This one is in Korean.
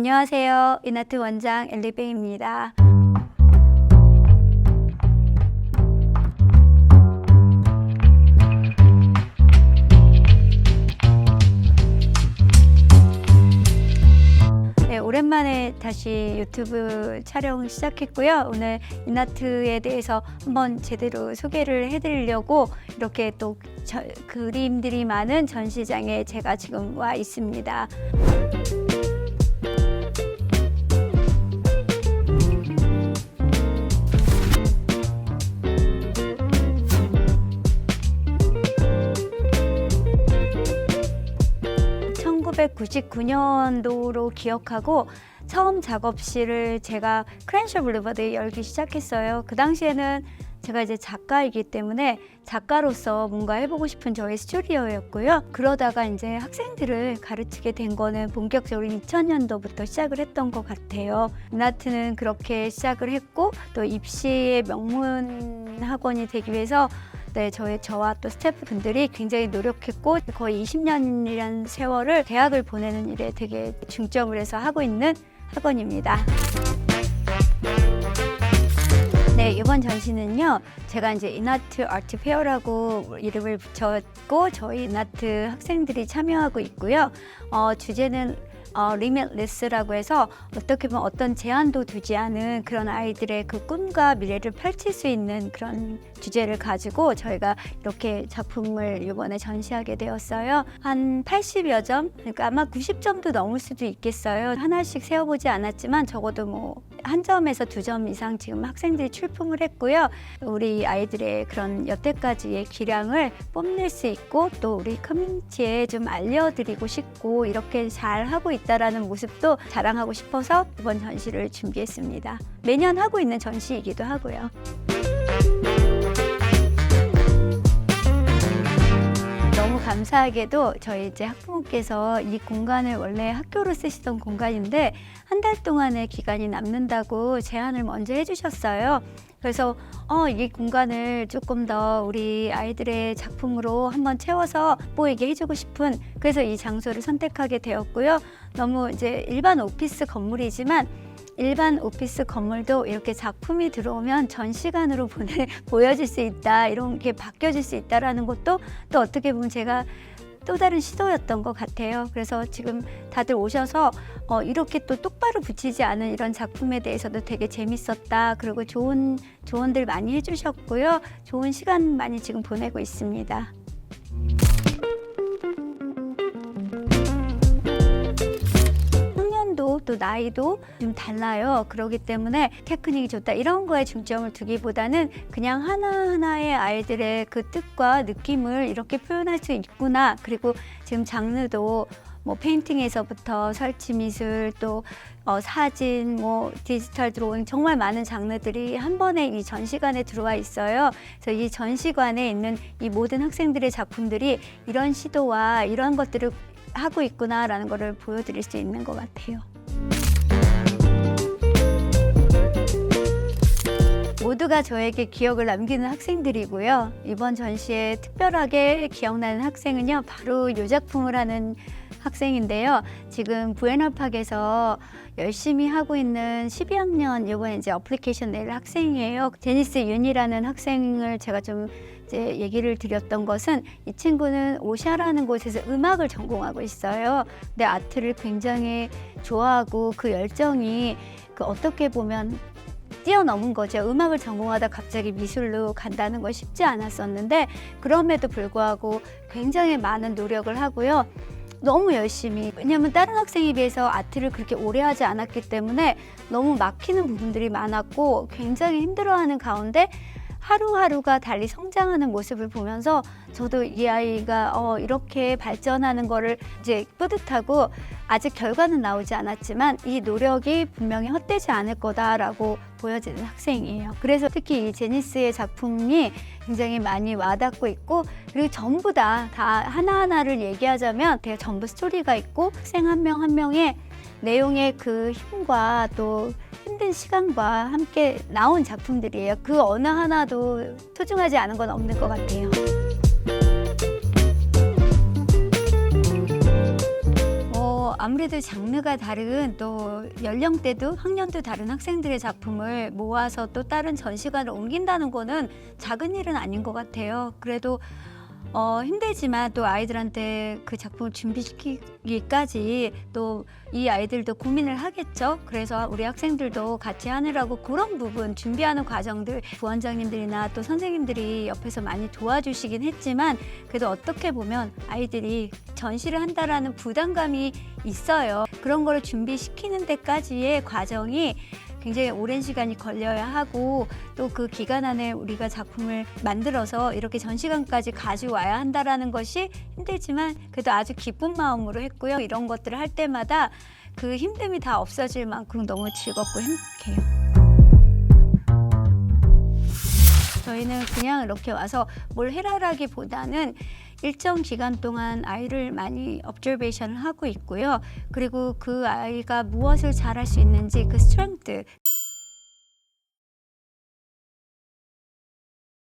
안녕하세요. 이나트 원장 엘리베입니다. 네, 오랜만에 다시 유튜브 촬영 시작했고요. 오늘 이나트에 대해서 한번 제대로 소개를 해드리려고 이렇게 또 저- 그림들이 많은 전시장에 제가 지금 와 있습니다. (1999년도로) 기억하고 처음 작업실을 제가 크랜셔 블루버드에 열기 시작했어요. 그 당시에는 제가 이제 작가이기 때문에 작가로서 뭔가 해보고 싶은 저의 스튜디오였고요. 그러다가 이제 학생들을 가르치게 된 거는 본격적으로 2000년도부터 시작을 했던 것 같아요. 이나트는 그렇게 시작을 했고 또 입시의 명문 학원이 되기 위해서 네, 저의 저와 또 스태프분들이 굉장히 노력했고 거의 20년이라는 세월을 대학을 보내는 일에 되게 중점을 해서 하고 있는 학원입니다. 네, 이번 전시는요. 제가 이제 이나트 아트 페어라고 이름을 붙였고 저희 이나트 학생들이 참여하고 있고요. 어, 주제는 어, 리밋리스라고 해서 어떻게 보면 어떤 제한도 두지 않은 그런 아이들의 그 꿈과 미래를 펼칠 수 있는 그런 주제를 가지고 저희가 이렇게 작품을 이번에 전시하게 되었어요. 한 80여 점, 그러니까 아마 90점도 넘을 수도 있겠어요. 하나씩 세어보지 않았지만 적어도 뭐 한 점에서 두 점 이상 지금 학생들이 출품을 했고요. 우리 아이들의 그런 여태까지의 기량을 뽐낼 수 있고 또 우리 커뮤니티에 좀 알려드리고 싶고 이렇게 잘 하고 있다라는 모습도 자랑하고 싶어서 이번 전시를 준비했습니다. 매년 하고 있는 전시이기도 하고요. 감사하게도 저희 이제 학부모께서 이 공간을 원래 학교로 쓰시던 공간인데 한 달 동안의 기간이 남는다고 제안을 먼저 해주셨어요. 그래서 어, 이 공간을 조금 더 우리 아이들의 작품으로 한번 채워서 보이게 해주고 싶은 그래서 이 장소를 선택하게 되었고요. 너무 이제 일반 오피스 건물이지만 일반 오피스 건물도 이렇게 작품이 들어오면 전시관으로 보내, 보여질 수 있다 이런 게 바뀌어질 수 있다라는 것도 또 어떻게 보면 제가 또 다른 시도였던 것 같아요. 그래서 지금 다들 오셔서 어, 이렇게 또 똑바로 붙이지 않은 이런 작품에 대해서도 되게 재밌었다. 그리고 좋은 조언들 많이 해주셨고요. 좋은 시간 많이 지금 보내고 있습니다. 또 나이도 좀 달라요. 그렇기 때문에 테크닉이 좋다 이런 거에 중점을 두기보다는 그냥 하나하나의 아이들의 그 뜻과 느낌을 이렇게 표현할 수 있구나. 그리고 지금 장르도 뭐 페인팅에서부터 설치 미술 또 어, 사진 뭐 디지털 드로잉 정말 많은 장르들이 한 번에 이 전시관에 들어와 있어요. 그래서 이 전시관에 있는 이 모든 학생들의 작품들이 이런 시도와 이런 것들을 하고 있구나라는 것을 보여드릴 수 있는 것 같아요. 모두가 저에게 기억을 남기는 학생들이고요. 이번 전시에 특별하게 기억나는 학생은요, 바로 이 작품을 하는 학생인데요. 지금 부에너팍에서 열심히 하고 있는 12학년 이번에 이제 어플리케이션 낼 학생이에요. 제니스 윤이라는 학생을 제가 좀 이제 얘기를 드렸던 것은 이 친구는 오샤라는 곳에서 음악을 전공하고 있어요. 근데 아트를 굉장히 좋아하고 그 열정이 그 어떻게 보면 뛰어넘은 거죠. 음악을 전공하다 갑자기 미술로 간다는 건 쉽지 않았었는데 그럼에도 불구하고 굉장히 많은 노력을 하고요. 너무 열심히 왜냐하면 다른 학생에 비해서 아트를 그렇게 오래 하지 않았기 때문에 너무 막히는 부분들이 많았고 굉장히 힘들어하는 가운데 하루하루가 달리 성장하는 모습을 보면서 저도 이 아이가 어, 이렇게 발전하는 거를 이제 뿌듯하고 아직 결과는 나오지 않았지만 이 노력이 분명히 헛되지 않을 거다라고 보여지는 학생이에요. 그래서 특히 이 제니스의 작품이 굉장히 많이 와닿고 있고 그리고 전부 다, 다 하나하나를 얘기하자면 되게 전부 스토리가 있고 학생 한 명한 명의 내용의 그 힘과 또 힘든 시간과 함께 나온 작품들이에요. 그 어느 하나도 소중하지 않은 건 없는 것 같아요. 어, 아무래도 장르가 다른 또 연령대도 학년도 다른 학생들의 작품을 모아서 또 다른 전시관을 옮긴다는 거는 작은 일은 아닌 것 같아요. 그래도 어, 힘들지만 또 아이들한테 그 작품을 준비시키기까지 또 이 아이들도 고민을 하겠죠. 그래서 우리 학생들도 같이 하느라고 그런 부분 준비하는 과정들 부원장님들이나 또 선생님들이 옆에서 많이 도와주시긴 했지만 그래도 어떻게 보면 아이들이 전시를 한다라는 부담감이 있어요. 그런 거를 준비시키는 데까지의 과정이 굉장히 오랜 시간이 걸려야 하고 또 그 기간 안에 우리가 작품을 만들어서 이렇게 전시관까지 가져와야 한다라는 것이 힘들지만 그래도 아주 기쁜 마음으로 했고요. 이런 것들을 할 때마다 그 힘듦이 다 없어질 만큼 너무 즐겁고 행복해요. 저희는 그냥 이렇게 와서 뭘 해라라기보다는 일정 기간 동안 아이를 많이 업저베이션을 하고 있고요. 그리고 그 아이가 무엇을 잘할 수 있는지 그 스트렝트